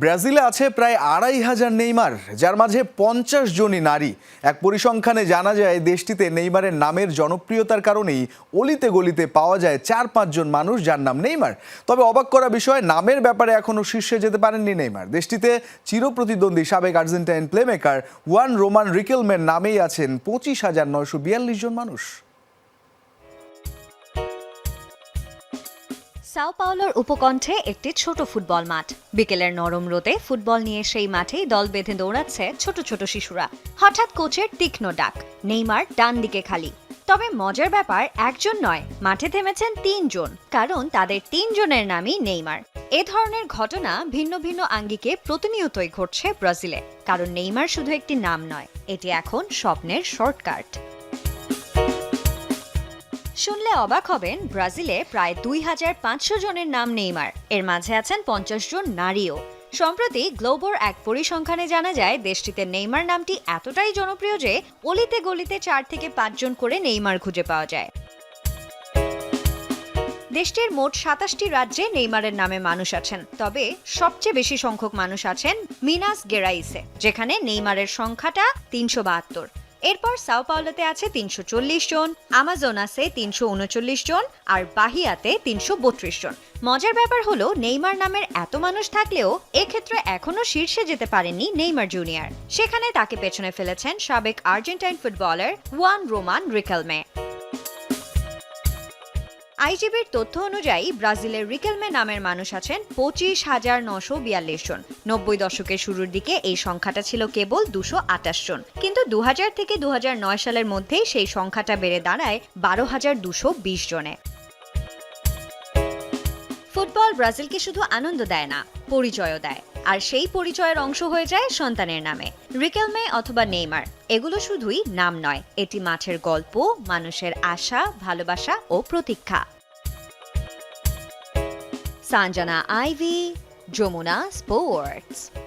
ব্রাজিলে আছে প্রায় আড়াই হাজার নেইমার, যার মাঝে পঞ্চাশ জনই নারী। এক পরিসংখ্যানে জানা যায়, দেশটিতে নেইমারের নামের জনপ্রিয়তার কারণেই অলিতে গলিতে পাওয়া যায় চার পাঁচজন মানুষ যার নাম নেইমার। তবে অবাক করা বিষয়, নামের ব্যাপারে এখনও শীর্ষে যেতে পারেননি নেইমার। দেশটিতে চিরপ্রতিদ্বন্দ্বী সাবেক আর্জেন্টাইন প্লেমেকার ওয়ান রোমান রিকেলমের নামেই আছেন পঁচিশ হাজার নয়শো বিয়াল্লিশ জন মানুষ। সাও পাওলোর উপকণ্ঠে একটি ছোট ফুটবল মাঠ। বিকেলের নরম রোদে ফুটবল নিয়ে সেই মাঠেই দল বেঁধে দৌড়াচ্ছে ছোট ছোট শিশুরা। হঠাৎ কোচের তীক্ষ্ণ ডাক, নেইমার ডান দিকে খালি। তবে মজার ব্যাপার, একজন নয়, মাঠে থেমেছেন তিনজন, কারণ তাদের তিনজনের নামই নেইমার। এ ধরনের ঘটনা ভিন্ন ভিন্ন আঙ্গিকে প্রতিনিয়তই ঘটছে ব্রাজিলে, কারণ নেইমার শুধু একটি নাম নয়, এটি এখন স্বপ্নের শর্টকাট। শুনলে অবাক হবেন, ব্রাজিলে প্রায় দুই হাজার পাঁচশো জনের নাম নেইমার। এর মাঝে আছেন পঞ্চাশ জন নারীও। সম্প্রতি গ্লোবোর এক পরিসংখ্যানে জানা যায়, দেশটিতে নেইমার নামটি এতটাই জনপ্রিয় যে, অলিতে গলিতে চার থেকে পাঁচজন করে নেইমার খুঁজে পাওয়া যায়। দেশটির মোট সাতাশটি রাজ্যে নেইমারের নামে মানুষ আছেন। তবে সবচেয়ে বেশি সংখ্যক মানুষ আছেন মিনাস গেরাইসে, যেখানে নেইমারের সংখ্যাটা তিনশো বাহাত্তর। এরপর সাও পাওলোতে আছে তিনশো চল্লিশ জন, আমাজন আছে তিনশো উনচল্লিশ জন, আর বাহিয়াতে তিনশো বত্রিশ জন। মজার ব্যাপার হলো, নেইমার নামের এত মানুষ থাকলেও এক্ষেত্রে এখনও শীর্ষে যেতে পারেননি নেইমার জুনিয়র। সেখানে তাকে পেছনে ফেলেছেন সাবেক Argentine footballer Juan Roman Riquelme. আইজিবির তথ্য অনুযায়ী ব্রাজিলের রিকেলমে নামের মানুষ আছেন পঁচিশ হাজার নশো বিয়াল্লিশ জন। নব্বই দশকের শুরুর দিকে এই সংখ্যাটা ছিল কেবল দুশো আটাশ জন। কিন্তু দু হাজার থেকে দু সালের মধ্যেই সেই সংখ্যাটা বেড়ে দাঁড়ায় বারো হাজার দুশো বিশ জনে। ফুটবল ব্রাজিলকে শুধু আনন্দ দেয় না, পরিচয়ও দেয়। আর সেই পরিচয়ের অংশ হয়ে যায় সন্তানের নামে। রিকেলমে অথবা নেইমার, এগুলো শুধুই নাম নয়। এটি মাঠের গল্প, মানুষের আশা, ভালোবাসা ও প্রতীক্ষা। Sanjana Ivy, Jamuna sports.